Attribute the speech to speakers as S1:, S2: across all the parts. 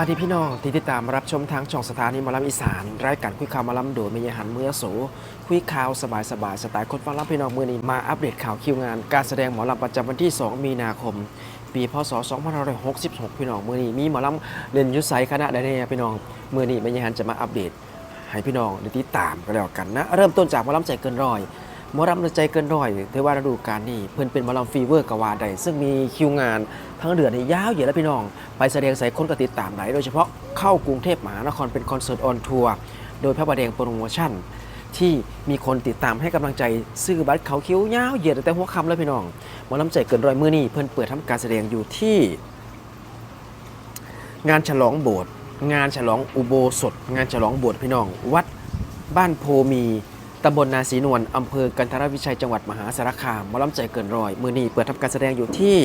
S1: บายดีพี่น้องที่ติดตามรับชมทางช่องสถานีมอลำอีสาน รายการคุยข่าวมอลำโดยมียหันเมื่อโสคุยข่าวสบายสบายสไตล์คนฟังรับพี่น้องมือนี้มาอัปเดตข่าวคิวงาน การแสดงหมอลำประจำวันที่ 2 มีนาคม ปีพศ 2566 พี่น้องมือนี้มีหมอลำเล่นยุไซคณะใดเนี่ยพี่น้องมือนี้มียหันจะมาอัปเดต ให้พี่น้องได้ติดตามกันแล้วกันนะ เริ่มต้นจากหมอลำใจเกินร้อย หมอลำใจเกินร้อยถือว่าฤดูกาลนี้เพิ่นเป็นหมอลำฟีเวอร์กว่าใดซึ่งมีคิวงานทั้งเดือนนี่ยาวเหยียดแล้วพี่น้อง ไปแสดงใส่คนกติดตามไหนโดยเฉพาะเข้ากรุงเทพมหานครเป็นคอนเสิร์ตออนทัวร์โดยพระประแดงโปรโมชั่น ที่มีคนติดตามให้กำลังใจซื้อบัตรเขาคิ้วยาวเหยียดแต่หัวคำแล้วพี่น้องหมอลำใจเกินร้อยมือนี่เพิ่นเปิดทำการแสดงอยู่ที่ งานฉลองโบสถ์งานฉลองอุโบสถ งานฉลองโบสถ์พี่น้อง วัดบ้านโพมี ตำบลนาศีนวลอำเภอกันทรวิชัยจังหวัดมหาสารคามมอลำใจเกินรอย มือนีเปิดทำการแสดงอยู่ที่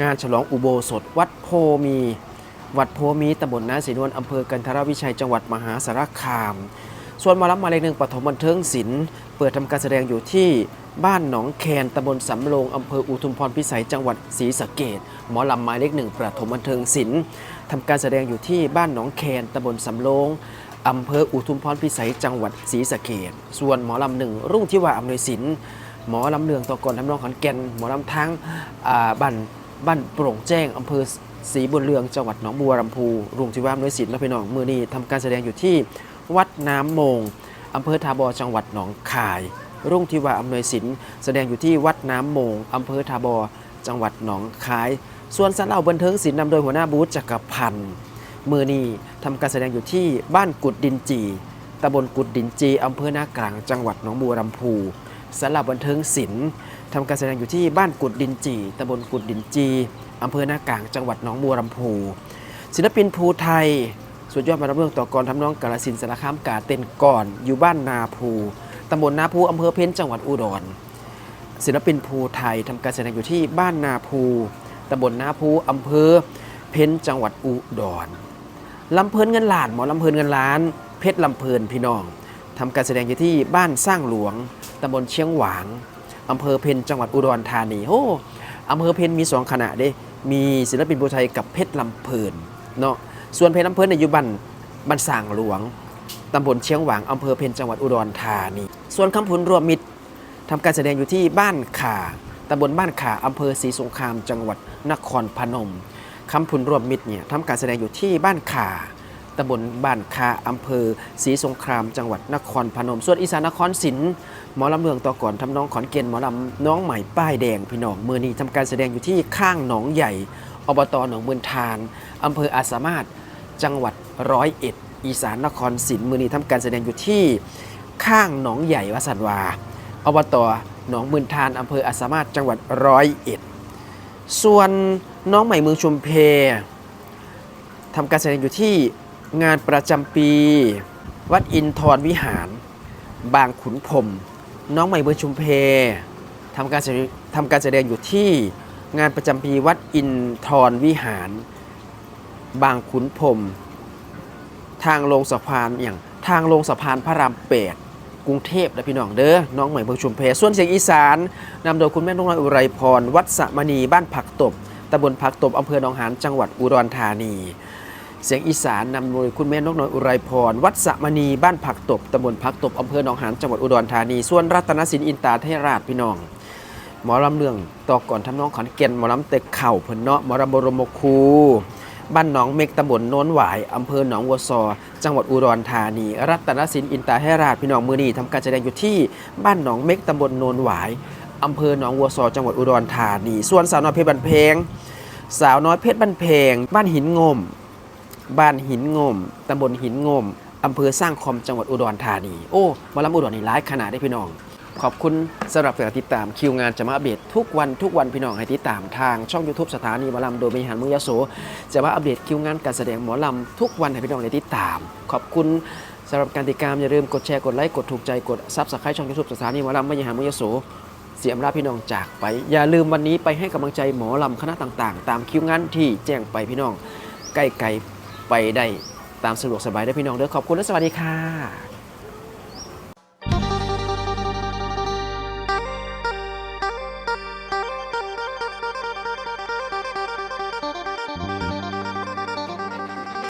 S1: งานฉลองอุโบสถ วัดโพมี วัดโพมีตำบลนาศีนวลอำเภอกันทรวิชัยจังหวัดมหาสารคาม ส่วนมอลำมาเลขหนึ่งปฐมบันเทิงศิลป์เปิดทำการแสดงอยู่ที่บ้านหนองแคนตำบลสำโรงอำเภออุทุมพรพิสัยจังหวัดศรีสะเกดหมอลำหมายเลขหนึ่งปฐมบันเทิงศิลป์ทำการแสดงอยู่ที่บ้านหนองแคนตำบลสำโรง อำเภออุทุมพรพิสัยจังหวัดศรีสะเกดส่วนหมอลำหนึ่งรุ่งที่ว่าอำนวยศิลป์หมอลำเลืองตะกอนทำนองขอนแก่นหมอลำทั้งบ้านบ้านโปร่งแจ้งอำเภอศรีบุญเรืองจังหวัดหนองบัวลำพูรุ่งที่ว่าอำนวยศิลป์และพี่น้องมือนี้ทำการแสดงอยู่ที่วัดน้ำโมงอำเภอทาบอจังหวัดหนองคาย รุ่งทิวาอำนวยศิลป์แสดงอยู่ที่วัดน้ำโมงอำเภอทาบอจังหวัดหนองคาย ส่วนสันเหล่าบันเทิงศิลป์นำโดยหัวหน้าบูธจักรพันธ์ มือนีทำการแสดงอยู่ที่บ้านกุดดินจีตำบลกุดดินจีอำเภอนากลางจังหวัดหนองบัวลำพูสันเหล่าบันเทิงศิลป์ทำการแสดงอยู่ที่บ้านกุดดินจีตำบลกุดดินจีอำเภอนากลางจังหวัดหนองบัวลำพู ศิลปินภูไทย สุดยอดมารับเรื่องต่อกรทำน้องกาลสินธุ์สารคามกาเต้นก่อน อยู่บ้านนาภูตำบลนาภูอำเภอเพ็ญจังหวัดอุดร ศิลปินภูไทยทำการแสดงอยู่ที่บ้านนาภูตำบลนาภูอำเภอเพ็ญจังหวัดอุดร ลำเพลินเงินล้านหมอลำเพลินเงินล้าน เพชรลำเพลินพี่น้องทำการแสดงอยู่ที่บ้านสร้างหลวงตำบลเชียงหวางอำเภอเพ็ญจังหวัดอุดรธานีโอ้อำเภอเพ็ญมีสองขณะเด้มีศิลปินภูไทยกับเพชรลำเพลินเนาะส่วนเพชรลำเพลินในยอยู่บ้านบ้านสร้างหลวงตำบลเชียงหวางอำเภอเพญจังหวัดอุดรธานีส่วนคำพุนรวมมิตรทำการแสดงอยู่ที่บ้านขาตำบลบ้านขาอำเภอศรีสงคราม จังหวัดนครพนม คำพุนรวมมิตรเนี่ยทำการแสดงอยู่ที่บ้านขาตำบลบ้านคาอำเภอศรีสงคราม จังหวัดนครพนม ส่วนอีสานนครศิลป์หมอลำเมืองต่อก่อนทำน้องขอนเกณฑ์หมอลำน้องใหม่ป้ายแดงพี่น้องมือนี้ทำการแสดงอยู่ที่ข้างหนองใหญ่อบตหนองเมืองทานอำเภออาสามารถจังหวัดร้อยเอ็ดอีสานนครศรีมือนี้ทำการแสดงอยู่ที่ข้างหนองใหญ่วสันวาอบตหนองมืนทานอำเภออาสามารถจังหวัดร้อยเอ็ดส่วน น้องใหม่เมืองชุมเพทำการแสดงอยู่ที่งานประจำปี วัดอินทรวิหาร บางขุนพรมน้องใหม่เมืองชุมเพทำการแสดงทำการแสดงอยู่ที่งานประจำปีวัดอินทรวิหาร บางขุนพรมทางลงสะพานอย่างทางลงสะพานพระรามแปดกรุงเทพนะพี่น้องเด้อน้องใหม่เมืองชุมเพส่วนเสียงอีสานนำโดยคุณแม่น้องน้อยอุไรพรวัดสะมณีบ้านผักตบ ตำบลผักตบอำเภอหนองหานจังหวัดอุดรธานี เสียงอีสานนำโดยคุณแม่นกน้อยอุไรพร วัดสะมณีบ้านผักตบตำบลผักตบอำเภอหนองหานจังหวัดอุดรธานี ส่วนรัตนศิลป์อินตาเทราชพี่น้อง หมอลำเรื่องต่อก่อนทำน้องขอนแก่นหมอลำเตกเข่าเพิ่นเนาะหมอลำบรมครูบ้านหนองเมกตำบลโน้นหวายอำเภอหนองวัวซอ จังหวัดอุดรธานี รัตนศิลป์อินตาเทราชพี่น้องมือนีทำการแสดงอยู่ที่บ้านหนองเมกตำบลโน้นหวายอำเภอหนองวัวซอ จังหวัดอุดรธานี ส่วนสาวน้อยเพชรบันเพง สาวน้อยเพชรบันเพง บ้านหินงม บ้านหินงมตำบลหินงมอำเภอสร้างคอมจังหวัดอุดรธานี โอ้หมาลำอุดรนี่ร้ายขนาดได้พี่น้อง ขอบคุณสำหรับการติดตามคิวงานจะมาอัปเดตทุกวันทุกวันพี่น้องให้ติดตามทางช่อง YouTube สถานีหมอลำโดยบริหารมือยโส จะมาอัปเดตคิวงานการแสดงหมอลำทุกวันให้พี่น้องได้ติดตาม ขอบคุณสำหรับการติดตามอย่าลืมกดแชร์กดไลค์กดถูกใจกดซับสไครต์ช่อง YouTube สถานีหมอลำบริหารมือยโส เสียมราพี่น้องจากไป อย่าลืมวันนี้ไปให้กำลังใจหมอลำคณะต่างๆ ตามคิวงานที่แจ้งไปพี่น้องใกล้ๆไปได้ตามสะดวกสบายได้พี่น้องเด้อขอบคุณและสวัสดีค่ะ